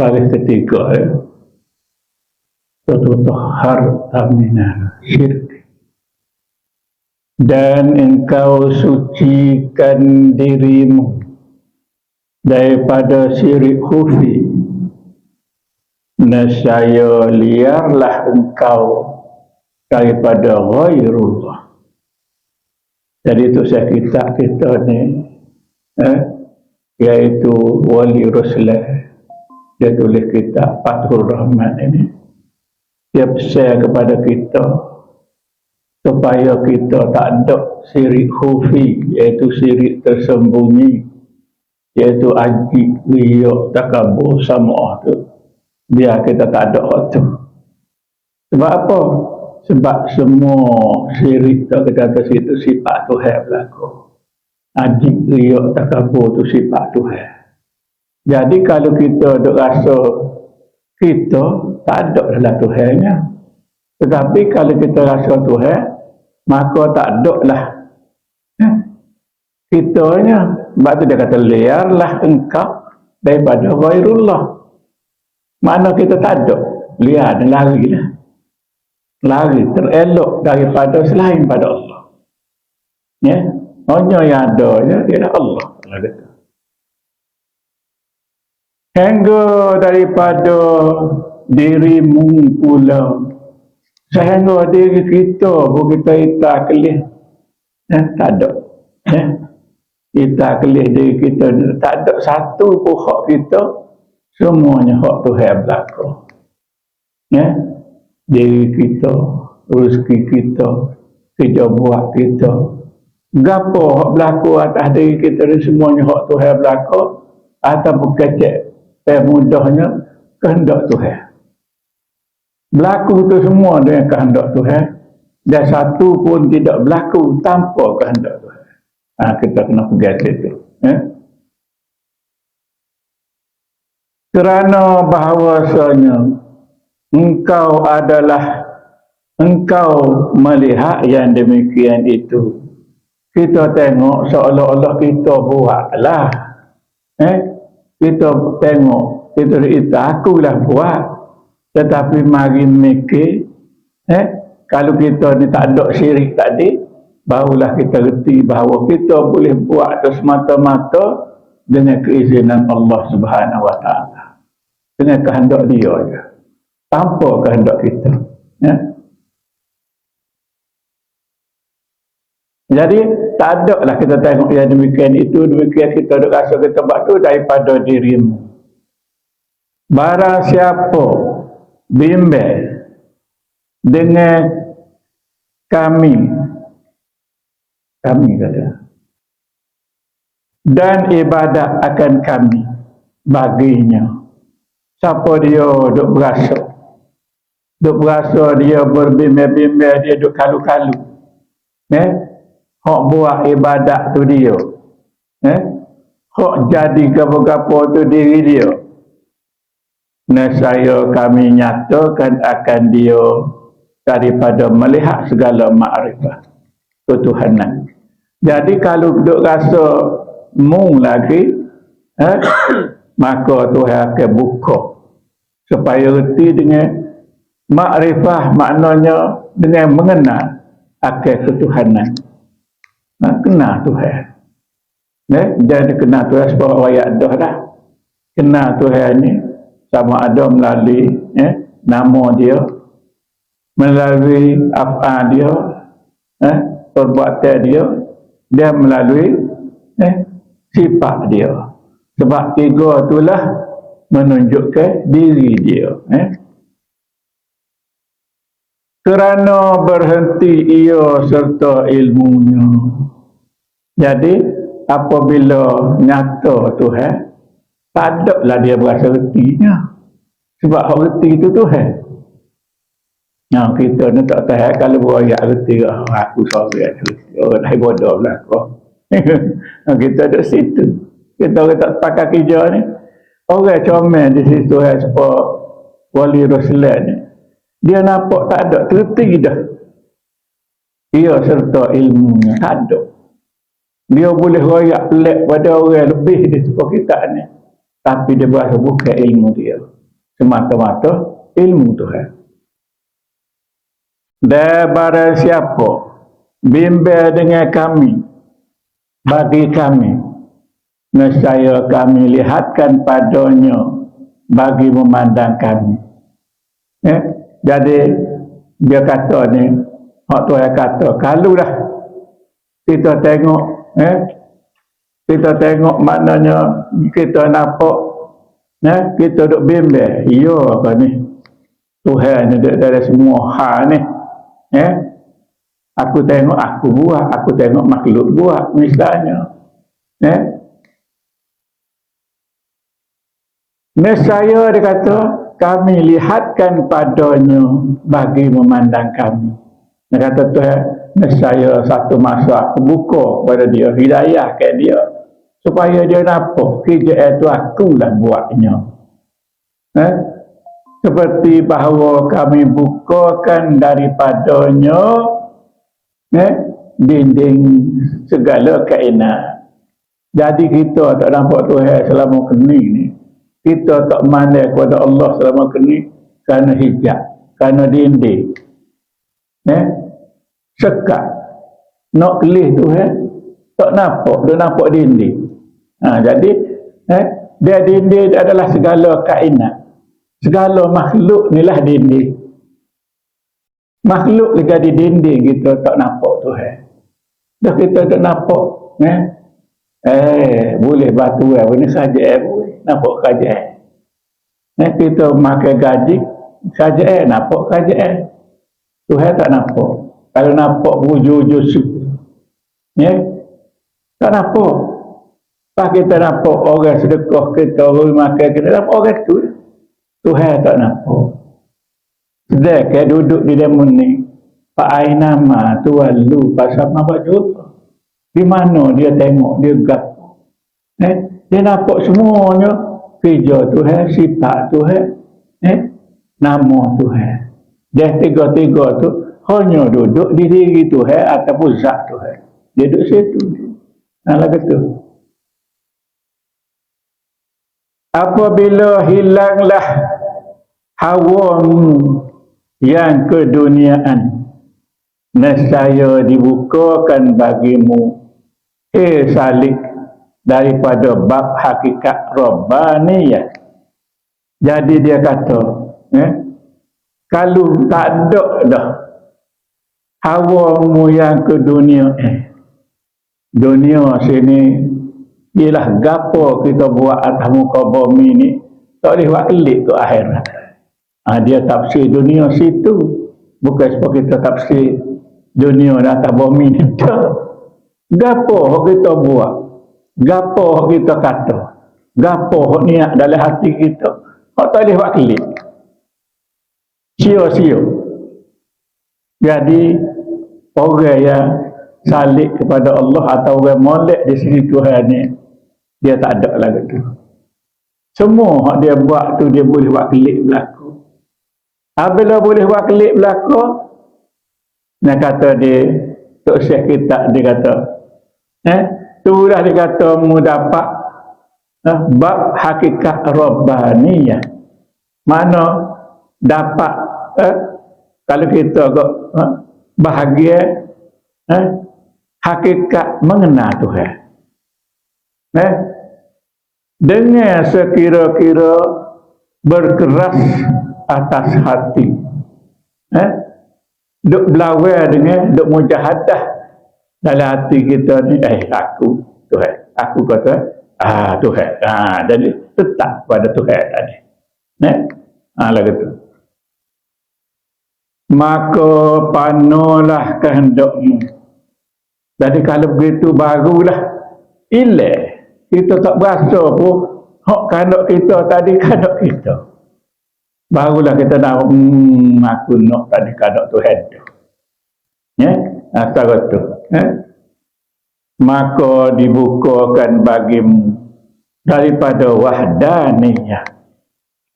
Baris ketiga ya. Tutahhar tamina syirik. Dan engkau sucikan dirimu daripada syirik khufi. Nasaya liarlah engkau daripada ghairullah. Jadi itu saya kitab kita ni eh, iaitu Wali Ruslah dia tulis kitab Fathul Rahman ini. Dia share kepada kita supaya kita tak ada sirik khufi iaitu sirik tersembunyi iaitu aji riak takabur sama tu. Biar kita tak ada tu. Sebab apa? sebab semua sirik tak kita atas itu sifat Tuhan berlaku. Aji riak takabur tu sifat Tuhan jadi kalau kita duk rasa kita tak ada dalam Tuhannya. Tetapi kalau kita rasa Tuhan, maka tak ada lah. Ya? Kita nya, sebab tu dia kata liarlah engkau daripada ghairullah. Mana kita tak ada, liar dan lari lah. Lari, terelok daripada selain pada Allah. Ya, hanya yang ada, ya, ialah Allah. Allah kata hingga daripada dirimu pula. Sehingga diri kita pun kita ita kelih. Eh, tak ada. Eh, ita kelih diri kita. Tak ada satu pun hak kita. Semuanya hak Tuhan berlaku. Eh, diri kita rezeki kita kerja buat kita. Gapo hak berlaku atas diri kita semuanya hak Tuhan berlaku. Ataupun kecek supaya mudahnya kehendak Tuhan. Berlaku itu semua dengan kehendak Tuhan dan satu pun tidak berlaku tanpa kehendak Tuhan. Ha, kita kena pergi itu. Ya? Kerana bahawasanya engkau adalah engkau melihat yang demikian itu. Kita tengok seolah-olah kita buatlah. Eh? Kita tengok kita kita lah buat tetapi mari mikir eh kalau kita ni tak ada syirik tadi barulah kita reti bahawa kita boleh buat itu semata-mata dengan keizinan Allah Subhanahu Wa Taala. Dengan kehendak dia je. Tanpa kehendak kita ya. Jadi tak ada lah kita tengok yang demikian itu, demikian kita ada rasa kita buat tu daripada dirimu. Barang siapa bimbel dengan kami, kami kata, dan ibadat akan kami baginya. Siapa dia duk berasa? Duk berasa dia berbimbel-bimbel, dia duk kalu-kalu. Eh? Hok buat ibadat tu dia. Eh? Hok jadi apa-apa tu diri dia. Nescaya kami nyatakan akan dia daripada melihat segala makrifat ketuhanan. Jadi kalau duk rasa mu lagi eh? Maka Tuhan akan buka supaya reti dengan makrifah maknanya dengan mengenal akan ketuhanan Ha, kena Tuhan. Eh, jadi kena Tuhan sebab ayat dah dah. Kena Tuhan ni sama ada melalui eh, nama dia, melalui apa dia, eh, perbuatan dia, dan melalui eh, sifat dia. Sebab tiga itulah menunjukkan diri dia. Eh kerana berhenti ia serta ilmunya. Jadi apabila nyata Tuhan, tak ada lah dia berasa retinya. Sebab hak reti itu Tuhan. Nah, kita ni tak tahu kalau berayak reti, oh, aku sorry reti. Oh, dah bodoh lah kau. kita ada situ. Kita orang tak pakai kerja ni. Orang comel di situ hai sebab wali Rasulullah ni dia nampak tak ada terti dah. Ia serta ilmunya. Tak ada. Dia boleh royak pelik pada orang lebih di sebuah kita ni. Tapi dia berasa bukan ilmu dia. Semata-mata ilmu Tuhan. Barang siapa? Bimbel dengan kami. Bagi kami. Nescaya kami lihatkan padanya bagi memandang kami. Eh? Jadi dia kata ni hak tu yang kata kalau dah kita tengok eh? kita tengok maknanya kita nampak eh? kita duk bimbel iya apa ni Tuhan ni dari semua hal ni eh? aku tengok aku buat aku tengok makhluk buat misalnya eh? Nesaya dia kata kami lihatkan padanya bagi memandang kami. Dia kata tu nesaya satu masa aku buka kepada dia hidayah ke dia supaya dia nampak kerja itu aku lah buatnya. Eh? seperti bahawa kami bukakan daripadanya eh, dinding segala kainan. Jadi kita tak nampak Tuhan selama kini ni. Kita tak mandai kepada Allah selama kini kerana hijab, kerana dinding. Eh? Sekat. Nak kelih Tuhan, tak nampak, dia nampak dinding. Ha, jadi, eh, dia dinding adalah segala kainan. Segala makhluk ni lah dinding. Makhluk juga di dinding kita tak nampak tu eh. Dah kita tak nampak. Eh, eh boleh batu eh. Ini saja eh. Boleh. Nampak saja eh. eh. Kita makan gaji saja eh. Nampak saja eh. Tuhan tak nampak. Kalau nampak wujud-wujud Ya. Tak nampak. Pak kita nampak orang sedekah kita, orang makan kita, nampak orang tu. Tuhan tak nampak. Sedek kayak duduk di demo ni. Pak Ai nama Tuhan lu pasal apa juga. Di mana dia tengok, dia gap. Eh, dia nampak semuanya kerja Tuhan, sifat Tuhan, eh, nama Tuhan. Dia tiga-tiga tu hanya duduk di diri Tuhan ataupun zat Tuhan. Dia duduk situ. Nah, kata apabila hilanglah hawamu yang keduniaan nescaya dibukakan bagimu eh salik daripada bab hakikat rabbaniyah jadi dia kata eh, kalau tak ada dah hawamu yang ke dunia eh, dunia sini ialah gapo kita buat atas muka bumi ni? Tak boleh buat kelik tu akhirat. Ha, dia tafsir dunia situ bukan sebab kita tafsir dunia di atas bumi tak gapo kita buat? Gapo kita kata? Gapo niat dalam hati kita? Tak boleh buat kelik. Sio-sio. Jadi orang yang salik kepada Allah atau orang molek di sini Tuhan ni dia tak ada lagi tu. Semua yang dia buat tu dia boleh buat kelik berlaku apabila boleh buat kelik berlaku dia kata dia Tok Syekh kita dia kata eh tu dah dia kata mu dapat eh, bab hakikat rabbaniyah. Mana dapat eh, kalau kita kok eh, bahagia eh, hakikat mengenal Tuhan. Eh, dengan sekira-kira berkeras atas hati. Eh, duk belawai dengan duk mujahadah. Dalam hati kita ni eh aku Tuhan. Aku kata ah Tuhan. Ah jadi tetap pada Tuhan tadi. Eh? Ah lah gitu. Maka panulah kehendakmu. Jadi kalau begitu barulah. Ilah kita tak berasa pun hak kandak kita tadi kandak kita barulah kita nak hmm, aku nak tadi kandak Tuhan tu ya? Asal tu. Ya? Maka dibukakan bagimu daripada wahdaniyah.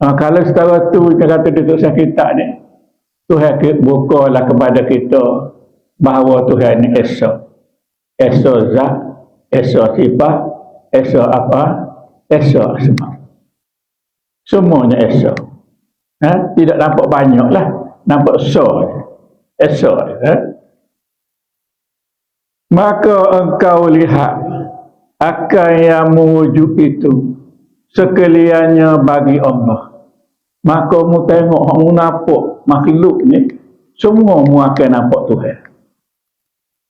Ha, kalau setara tu kita kata duduk sakit ni Tuhan bukalah kepada kita bahawa Tuhan ni esok. Esok zat esok sifat esok apa esok semua Semuanya esok. Ha? Tidak nampak banyak lah. Nampak so. Esok. Ha? Maka engkau lihat akan yang mewujud itu sekaliannya bagi Allah. Maka mu tengok, mu nampak makhluk ni, semua mu akan nampak Tuhan.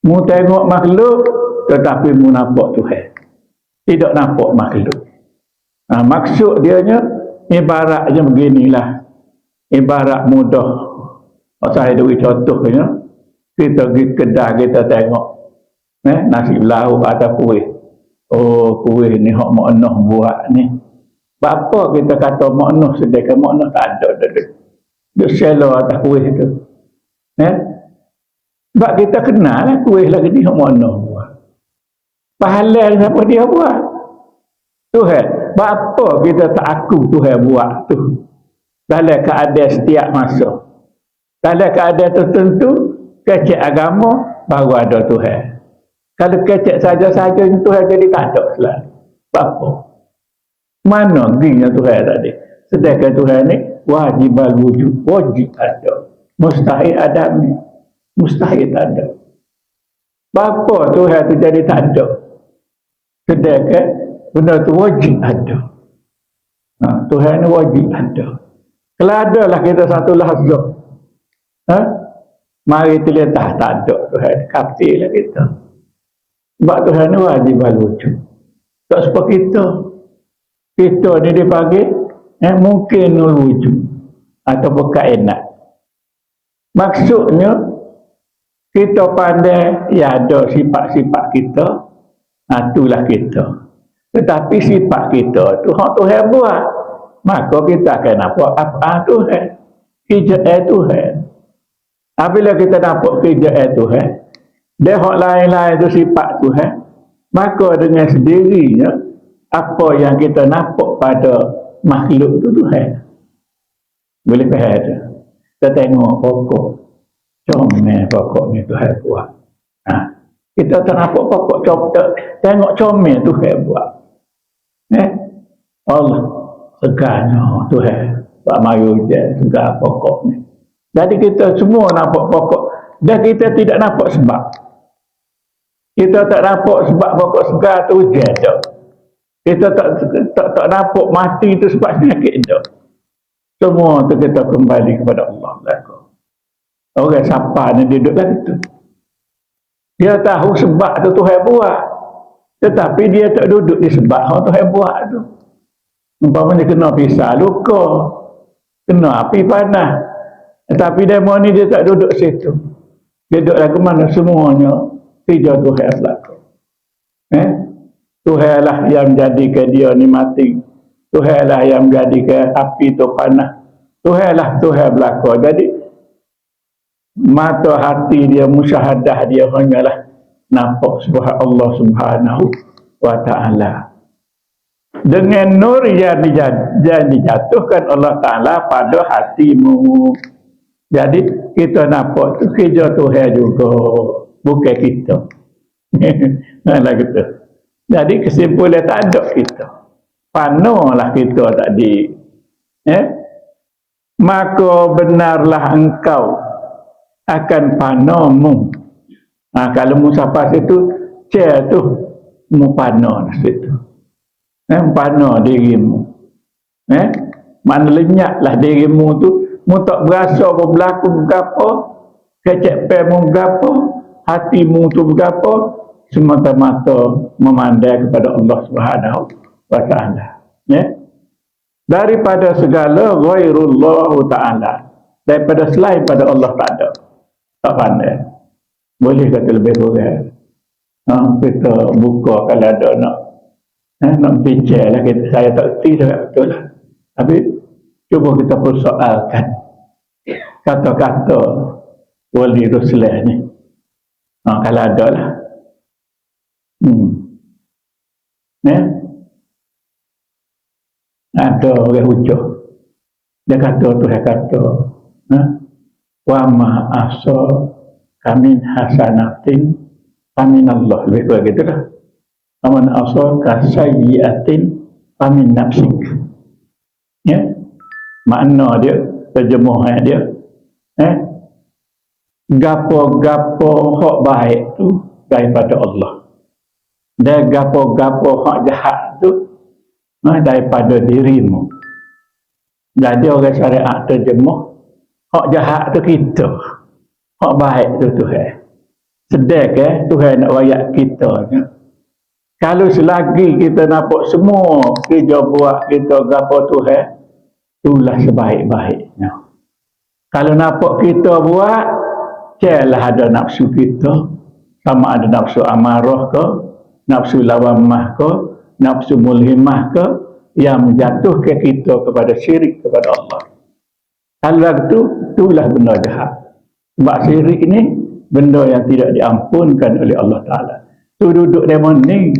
Mu tengok makhluk, tetapi mu nampak Tuhan. Tidak nampak makhluk. Nah, maksud dia nya, ibaratnya beginilah. Ibarat mudah. Saya beri contohnya. Kita pergi kedai, kita tengok. Eh, nasi lauk atau kuih. Oh, kuih ni hak makna buat ni. Apa kita kata makna sedekah makna tak ada dah. Dia selo atas kuih tu. Eh? Sebab kita kenal lah kuih lagi ni hak makna buat. Pahala siapa dia buat? Tuhan. Apa kita tak aku Tuhan buat tu? Dalam keadaan setiap masa. Dalam keadaan tertentu, kecek agama, baru ada Tuhan. Kalau kecek saja-saja Tuhan jadi tak ada selalu. Apa? Mana ginya Tuhan tadi? Sedangkan Tuhan ni wajib wujud, wajib ada. Mustahil ada ni. Mustahil ada. Bapa Tuhan tu jadi tak ada. Sedangkan benda tu wajib ada. Ha, Tuhan ni wajib ada. Kalau ada lah kita satu lahzah. Ha? Mari terlihat tak ada Tuhan. Kapti lah kita. Sebab Tuhan ni wajib lucu. Tak sebab kita. Kita ni dipanggil eh, mungkin lucu. Atau bukan enak. Maksudnya, kita pandai ya ada sifat-sifat kita, nah, itulah kita. Tetapi sifat kita tu hak Tuhan buat. Maka kita akan nampak apa Tuhan. Kerja Tuhan. Apabila kita nampak kerja Tuhan, dia hak lain-lain tu sifat Tuhan. Maka dengan sendirinya apa yang kita nampak pada makhluk tu Tuhan. Boleh faham tu. Kita tengok pokok. Comel pokok ni Tuhan buat. Ha. Kita tak nampak pokok. Tengok comel Tuhan buat. Eh? Allah segarnya Tuhan. Pak Mayu je segar pokok ni. Jadi kita semua nampak pokok. Dan kita tidak nampak sebab. Kita tak nampak sebab pokok segar tu hujan tak. Kita tak, tak tak nampak mati tu sebab penyakit tak. Semua tu kita kembali kepada Allah. Orang siapa ni duduk lah itu. Dia tahu sebab tu Tuhan buat. Tetapi dia tak duduk di sebab Tuhan buat tu. Umpamanya kena pisah, luka. Kena api panas. Tetapi demo ni dia tak duduk situ. Dia duduk lagu mana semuanya tiga Tuhan berlaku. Eh? Tuhan lah yang menjadikan dia ni mati. Tuhan lah yang menjadikan api tu panas. Tuhan lah Tuhan berlaku. Jadi, mata hati dia, musyahadah dia hanyalah nampak subhan Allah subhanahu wa ta'ala. Dengan nur yang, yang dijatuhkan Allah Ta'ala pada hatimu. Jadi, kita nampak tu kerja Tuhan juga bukan kita. Nah, gitu. Jadi kesimpulan tak ada kita. Panolah kita tadi. Eh? Maka benarlah engkau akan panomu. Nah, kalau musafah itu, cia tu mu pano situ. Eh, pano dirimu. Eh? Mana lenyaklah dirimu tu, mu tak berasa berlaku berapa, kecek pemu berapa, hatimu tu berapa semata-mata memandai kepada Allah Subhanahu wa taala. Ya daripada segala ghairullah taala. Daripada selain pada Allah tak ada. Tak pandai. Boleh kata lebih kurang. Ha, kita buka kalau ada nak eh, nak bincang lah kita, saya tak kerti saya betul lah tapi cuba kita persoalkan kata-kata wali Ruslan ni Ha, kalau ada lah. Hmm. Ya? Ada orang hujah. Dia kata tu, dia kata. Ha? Wa ma'asa kamin hasanatin amin Allah. Lebih kurang gitu lah. Aman asa kasayyiatin amin nafsik. ya? Makna dia terjemahan dia. Eh gapo-gapo hak baik tu daripada Allah. Dan gapo-gapo hak jahat tu eh, daripada dirimu. Jadi orang syariat terjemah hak jahat tu kita. Hak baik tu Tuhan. Sedek eh Tuhan nak rakyat kita? ya. Kalau selagi kita nampak semua kerja buat kita gapo Tuhan itulah sebaik-baiknya. Kalau nampak kita buat Celah ada nafsu kita. Sama ada nafsu amarah ke nafsu lawamah ke nafsu mulhimah ke yang menjatuhkan kita kepada syirik kepada Allah. Kalau itu itulah benda jahat. Sebab syirik ini benda yang tidak diampunkan oleh Allah Ta'ala tu duduk demon ni.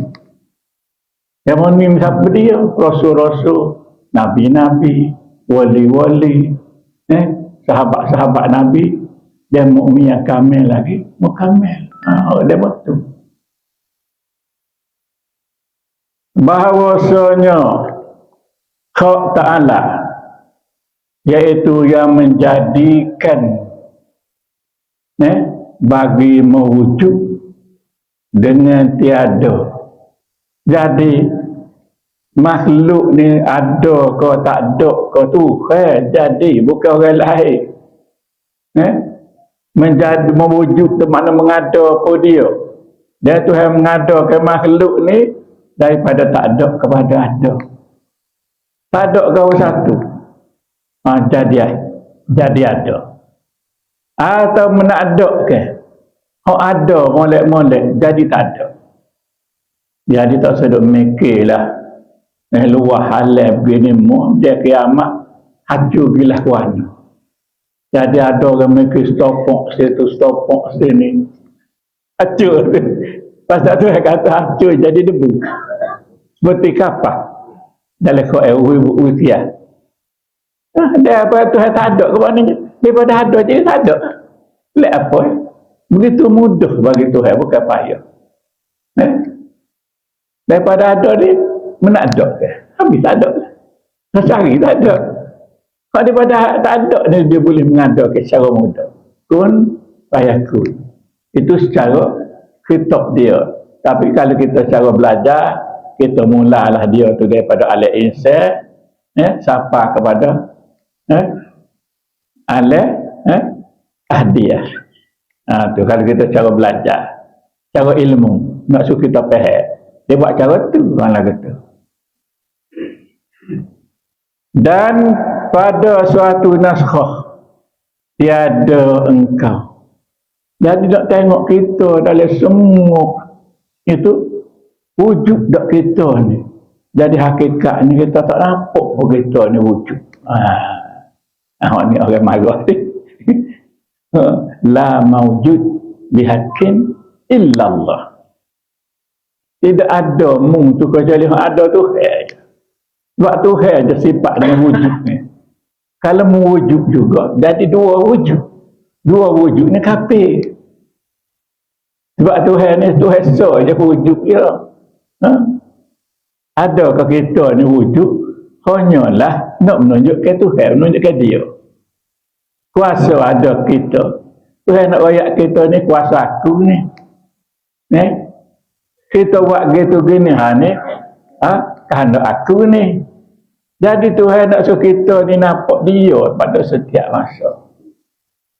Demon ni siapa dia? Rasul-rasul nabi-nabi wali-wali eh, sahabat-sahabat nabi. Dan mukmin yang kamil lagi. Mukamil. Ha dia betul. Bahawasanya hak ta'ala iaitu yang menjadikan eh, bagi mewujud dengan tiada. Jadi makhluk ni ada ke tak ada ke tu eh, jadi bukan orang lain. Eh? menjadi mewujud mana mengada apa dia. Dia Tuhan mengadakan makhluk ni daripada tak ada kepada ada. Tak ada kau satu. Ha, jadi jadi ada. Atau menada ke oh ada molek-molek jadi tak ada jadi tak sedut mikirlah eh luah halal begini mu dia kiamat hancur gila kuana jadi ada orang mereka stopok situ, stopok sini. Acur. Pasal tu kata acur jadi debu. Seperti kapal. Dalam kau usia. Ah, dia apa tu tak ada ke mana Daripada ada je tak ada. Lek apa? Begitu mudah bagi Tuhan bukan payah. Eh? Daripada ada ni, mana ada ke? Habis tak ada. Sehari tak ada. Kalau daripada tak ada dia, dia boleh mengadakan secara mudah. Kun payakun. Itu secara kitab dia. Tapi kalau kita secara belajar, kita mulalah dia tu daripada alat insan, ya, siapa kepada eh, alat eh, ahdiah. Ha, tu kalau kita cara belajar, cara ilmu, nak suruh kita faham. Dia buat cara tu, orang kata. Dan pada suatu naskah tiada engkau jadi nak tengok kita dalam semua itu wujud dak kita ni jadi hakikat ni kita tak nampak kita ni wujud ah ha. ni orang marah ni la maujud bihakin illallah. Tidak ada mung tu kecuali ada tu sebab tu ada sifat dengan wujud ni. Kalau mewujud juga jadi dua wujud. Dua wujud ni kafir. Sebab Tuhan ni Tuhan so je wujud dia. Ha? adakah kita ni wujud? Hanyalah nak menunjukkan Tuhan menunjukkan dia kuasa ada kita Tuhan nak rakyat kita ni kuasa aku ni ni kita buat gitu gini ha ni ha? kerana aku ni jadi Tuhan nak suruh kita ni nampak dia pada setiap masa.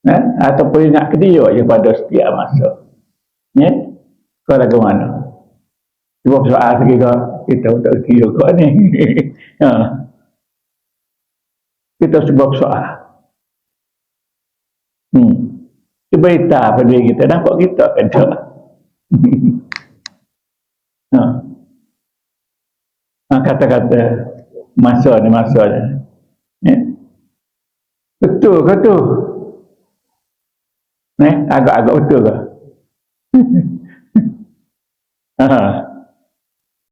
Eh? Ataupun ingat ke dia je pada setiap masa. Ya? Kau lagu mana? Cuba soal sikit kau. Kita tak kira kau ni. ha. Kita sebab soal. Hmm. Cerita pada kita. Nampak kita kan? ha. ha. Kata-kata masa ni masa ni. Ya? Betul ke tu? Eh, agak-agak betul ke? ha.